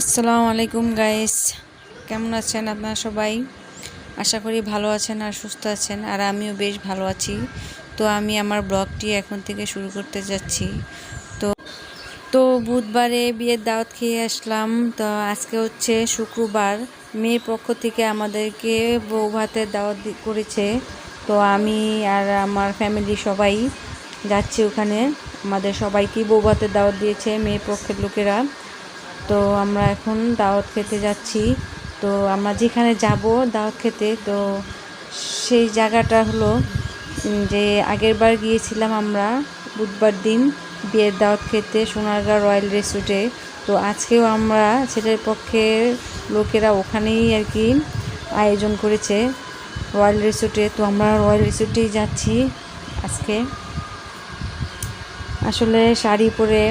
আসসালামু আলাইকুম গাইস কেমন আছেন আপনারা সবাই? আশা করি ভালো আছেন আর সুস্থ আছেন, আর আমিও বেশ ভালো আছি। তো আমি আমার ব্লগটি এখন থেকে শুরু করতে যাচ্ছি। তো তো বুধবারে বিয়ের দাওয়াত খেয়ে আসলাম। তো আজকে হচ্ছে শুক্রবার। মেয়ের পক্ষ থেকে আমাদেরকে বউ ভাতের দাওয়াত করেছে। তো আমি আর আমার ফ্যামিলি সবাই যাচ্ছি ওখানে। আমাদের সবাইকেই বউ ভাতের দাওয়াত দিয়েছে মেয়ের পক্ষের লোকেরা। তো আমরা এখন দাওয়াত খেতে যাচ্ছি। তো আমরা যেখানে যাব দাওয়াত খেতে, তো সেই জায়গাটা হলো যে আগের বার গিয়েছিলাম আমরা বুধবার দিন বিয়ের দাওয়াত খেতে সোনারগাঁ রয়্যাল রেস্টুরেন্টে তো আজকেও আমরা ছেলের পক্ষের লোকেরা ওখানেই আর কি আয়োজন করেছে রয়্যাল রিসোর্টে। তো আমরা রয়্যাল রিসোর্টেই যাচ্ছি আজকে। আসলে শাড়ি পরে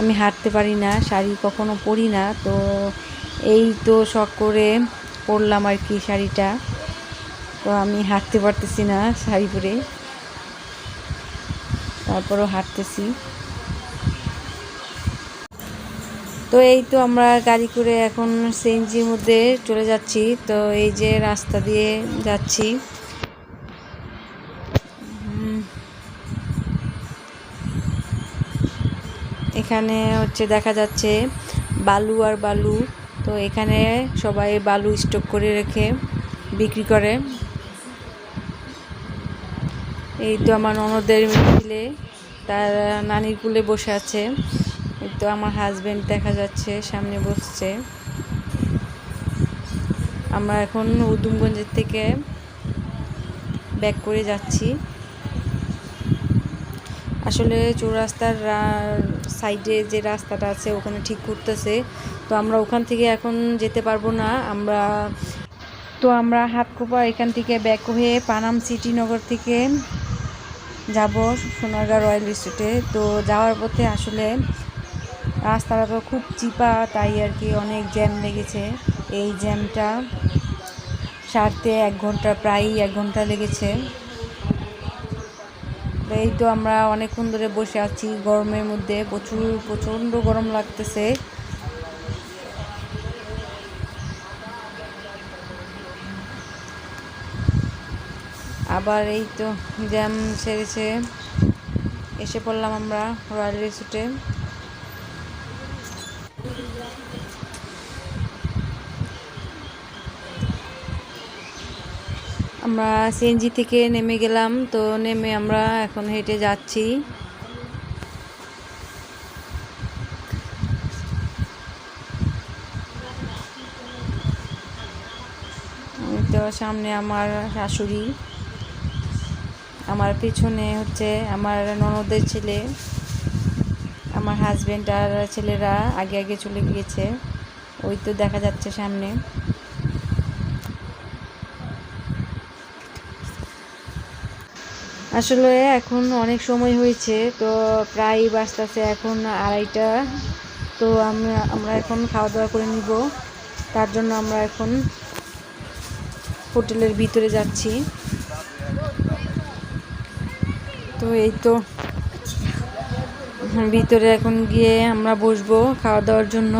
আমি হাঁটতে পারি না, শাড়ি কখনো পরি না, তো এই তো শখ করে পরলাম আর কি শাড়িটা। তো আমি হাঁটতে পারতেছি না শাড়ি পরে। তারপরেও হাঁটতেছি। তো এই তো আমরা গাড়ি করে এখন সিএনজির মধ্যে চলে যাচ্ছি। তো এই যে রাস্তা দিয়ে যাচ্ছি। এখানে হচ্ছে দেখা যাচ্ছে বালু আর বালু। তো এখানে সবাই বালু স্টক করে রেখে বিক্রি করে। এই তো আমার ননদের ছেলে তার নানির কুলে বসে আছে। এই তো আমার হাজব্যান্ড দেখা যাচ্ছে, সামনে বসছে। আমরা এখন উদুমগঞ্জের থেকে ব্যাক করে যাচ্ছি। আসলে চৌরাস্তার সাইডে যে রাস্তাটা আছে, ওখানে ঠিক করতেছে তো আমরা ওখান থেকে এখন যেতে পারব না, আমরা তো আমরা হাতকোপা এখান থেকে ব্যাক হয়ে পানাম সিটি নগর থেকে যাব সোনারগাঁ রয়্যাল রিসোর্টে তো যাওয়ার পথে আসলে রাস্তাটা তো খুব চিপা, তাই আর কি অনেক জ্যাম লেগেছে। এই জ্যামটা সারতে এক ঘণ্টা, প্রায়ই এক ঘণ্টা লেগেছে। এই তো আমরা অনেকক্ষণ ধরে বসে আছি। গরমের মধ্যে প্রচুর, প্রচণ্ড গরম লাগতেছে। আবার এই তো জ্যাম সেরেছে। এসে পড়লাম আমরা রয়্যাল রিসোর্টে। আমরা সিএনজি থেকে নেমে গেলাম, তো নেমে আমরা এখন হেঁটে যাচ্ছি। তো সামনে আমার শাশুড়ি। আমার পিছনে হচ্ছে আমার ননদের ছেলে, আমার হাজব্যান্ড আর ছেলেরা আগে আগে চলে গিয়েছে। ওই তো দেখা যাচ্ছে সামনে। আসলে এখন অনেক সময় হয়েছে, তো প্রায় বাজতেছে এখন আড়াইটা। তো আমরা আমরা এখন খাওয়া দাওয়া করে নিব। তার জন্য আমরা এখন হোটেলের ভিতরে যাচ্ছি। তো এই তো ভিতরে এখন গিয়ে আমরা বসবো খাওয়া দাওয়ার জন্য।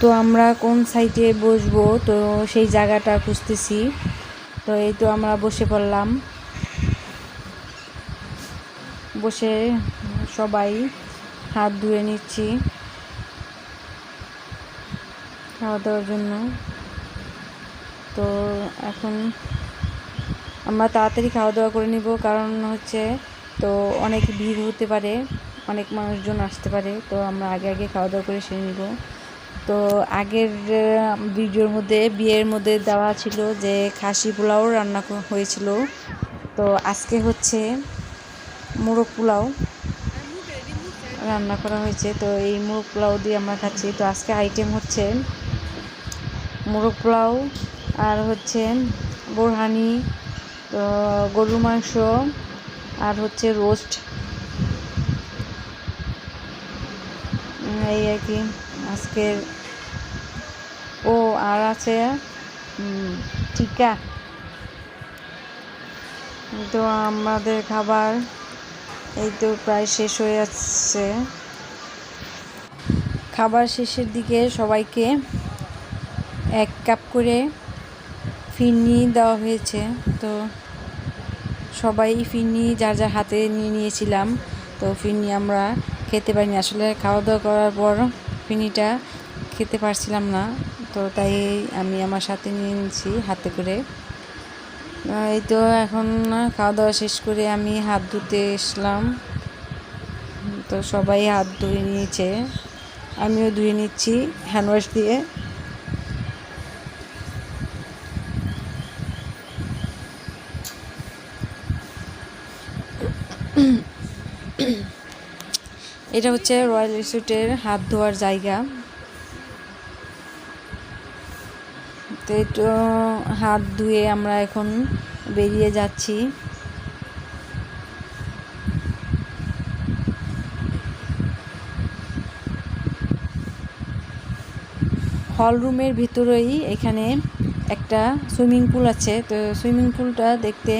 তো আমরা কোন সাইডে বসবো? তো সেই জায়গাটা খুঁজতেছি। তো এই তো আমরা বসে পড়লাম। বসে সবাই হাত ধুয়ে নিচ্ছি। খাওয়া দাওয়ার জন্য। তো এখন আমরা তাড়াতাড়ি খাওয়া দাওয়া করে নিব। কারণ হচ্ছে, তো অনেক ভিড় হতে পারে। অনেক মানুষজন আসতে পারে। তো আমরা আগে আগে খাওয়া দাওয়া করে সেরে নিব। তো আগের ভিডিওর মধ্যে, বিয়ের মধ্যে দেওয়া ছিল যে খাসি পোলাও রান্না হয়েছিল। তো আজকে হচ্ছে মোরগ পোলাও রান্না করা হয়েছে। তো এই মোরগ পোলাও দিয়ে আমরা খাচ্ছি। তো আজকে আইটেম হচ্ছে মোরগ পোলাও আর হচ্ছে বোরহানি, তো গরুর মাংস আর হচ্ছে রোস্ট। এই আর কি। আজকের ও আর আছে টিকা। তো আমাদের খাবার এই তো প্রায় শেষ হয়ে যাচ্ছে। খাবার শেষের দিকে সবাইকে এক কাপ করে ফিরনি দেওয়া হয়েছে। তো সবাই ফিরনি যার যার হাতে নিয়ে নিয়েছিলাম, তো ফিরনি আমরা খেতে পারিনি। আসলে খাওয়া দাওয়া করার পর ফিরনিটা খেতে পারছিলাম না। তো তাই আমি আমার সাথে নিয়ে নিয়েছি হাতে করে। এই তো এখন খাওয়া দাওয়া শেষ করে আমি হাত ধুতে এসলাম। তো সবাই হাত ধুয়ে নিয়েছে। আমিও ধুয়ে নিচ্ছি হ্যান্ডওয়াশ দিয়ে। এটা হচ্ছে রয়্যাল রিসোর্টের হাত ধোয়ার জায়গা। তো একটু হাত ধুয়ে আমরা এখন বেরিয়ে যাচ্ছি। হল রুমের ভিতরেই এখানে একটা সুইমিং পুল আছে। তো সুইমিং পুলটা দেখতে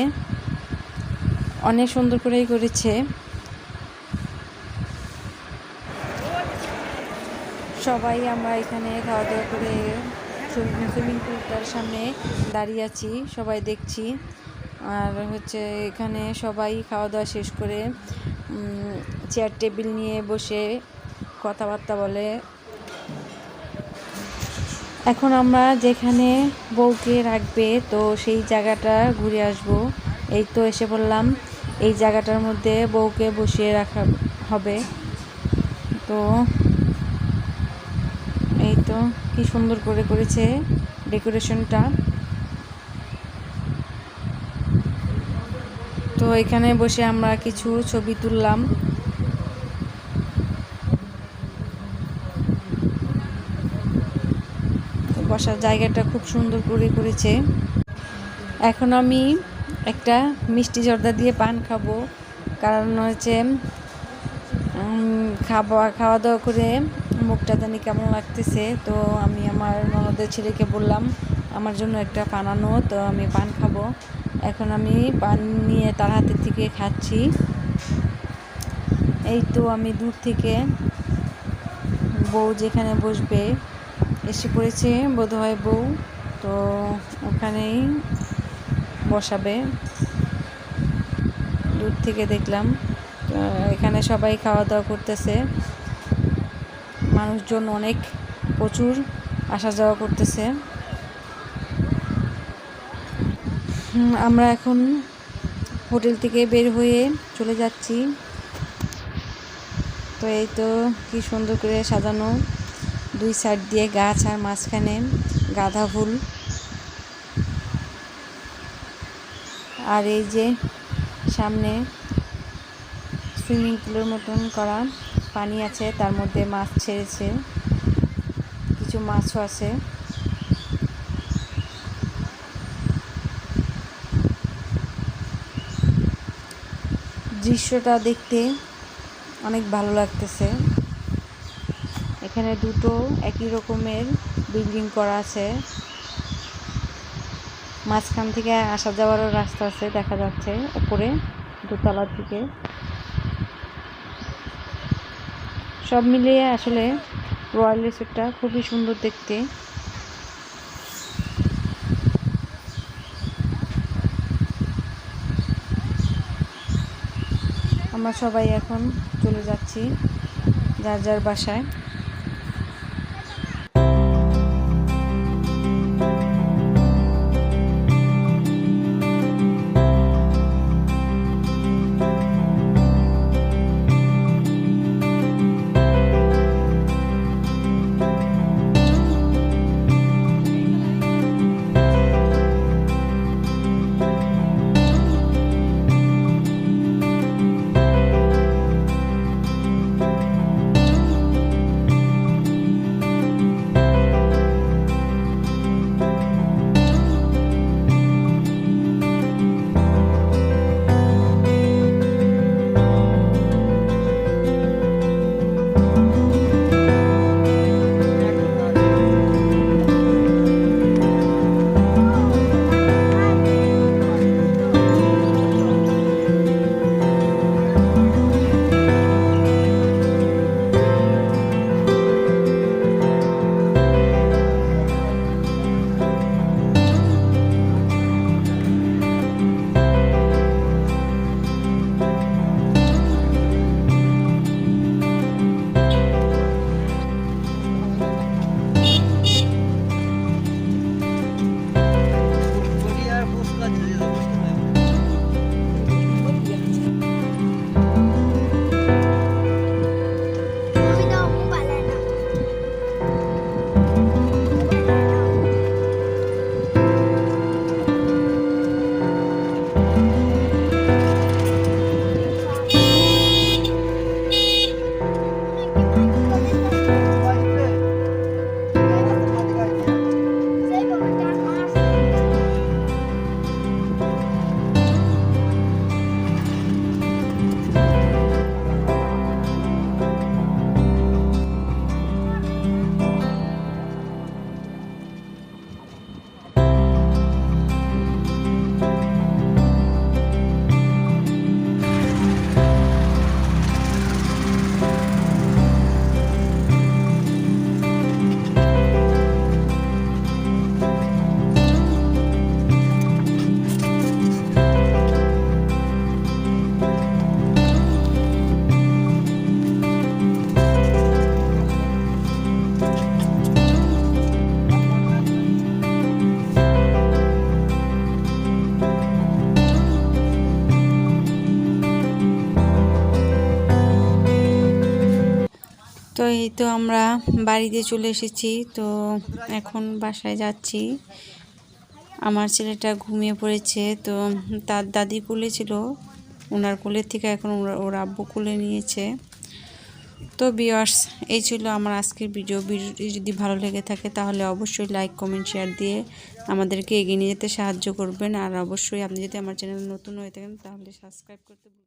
অনেক সুন্দর করেই করেছে। সবাই আমরা এখানে খাওয়া দাওয়া করে সুইমিং পুলটার সামনে দাঁড়িয়ে আছি, সবাই দেখছি। আর হচ্ছে এখানে সবাই খাওয়া দাওয়া শেষ করে চেয়ার টেবিল নিয়ে বসে কথাবার্তা বলে। এখন আমরা যেখানে বউকে রাখবে তো সেই জায়গাটা ঘুরে আসব। এই তো এসে বললাম এই জায়গাটার মধ্যে বউকে বসিয়ে রাখা হবে। তো তো কি সুন্দর করে করেছে ডেকোরেশনটা। তো এখানে বসে আমরা কিছু ছবি তুললাম। বসার জায়গাটা খুব সুন্দর করে করেছে। এখন আমি একটা মিষ্টি জর্দা দিয়ে পান খাব। কারণ হচ্ছে খাওয়া খাওয়া দাওয়া করে মুখটা জানি কেমন লাগতেছে, তো আমি আমার ননদের ছেলেকে বললাম, আমার জন্য একটা পান আনো, তো আমি পান খাব। এখন আমি পান নিয়ে তার হাতের থেকে খাচ্ছি। এই তো আমি দূর থেকে বউ যেখানে বসবে, এসে পড়েছে বোধহয় বউ, তো ওখানেই বসাবে। দূর থেকে দেখলাম এখানে সবাই খাওয়া দাওয়া করতেছে। মানুষজন অনেক প্রচুর আসা যাওয়া করতেছে। আমরা এখন হোটেল থেকে বের হয়ে চলে যাচ্ছি। তো এই তো কি সুন্দর করে সাজানো দুই সাইড দিয়ে গাছ আর মাঝখানে গাঁদা ফুল। আর এই যে সামনে সুইমিং পুলের মতন করা। পানি আছে, তার মধ্যে মাছ ছেড়েছে। কিছু মাছও আছে। দৃশ্যটা দেখতে অনেক ভালো লাগতেছে। এখানে দুটো একই রকমের বিল্ডিং করা আছে। মাঝখান থেকে আসা যাওয়ারও রাস্তা আছে, দেখা যাচ্ছে। উপরে দোতলার দিকে সব মিলিয়ে আসলে রয়্যাল রিসোর্টটা খুবই সুন্দর দেখতে। আমরা সবাই এখন চলে যাচ্ছি, যার যার বাসায়। এই তো আমরা বাড়িতে চলে এসেছি, তো এখন বাসায় যাচ্ছি। আমার ছেলেটা ঘুমিয়ে পড়েছে, তো তার দাদি কোলে ছিল ওনার কোলের থেকে এখন ওরা- আব্বু কোলে নিয়েছে। তো বিয়ার্স এই ছিল আমার আজকের ভিডিও ভিডিওটি যদি ভালো লেগে থাকে, তাহলে অবশ্যই লাইক কমেন্ট শেয়ার দিয়ে আমাদেরকে এগিয়ে নিয়ে যেতে সাহায্য করবেন। আর অবশ্যই আপনি যদি আমার চ্যানেল নতুন হয়ে থাকেন, তাহলে সাবস্ক্রাইব করতে।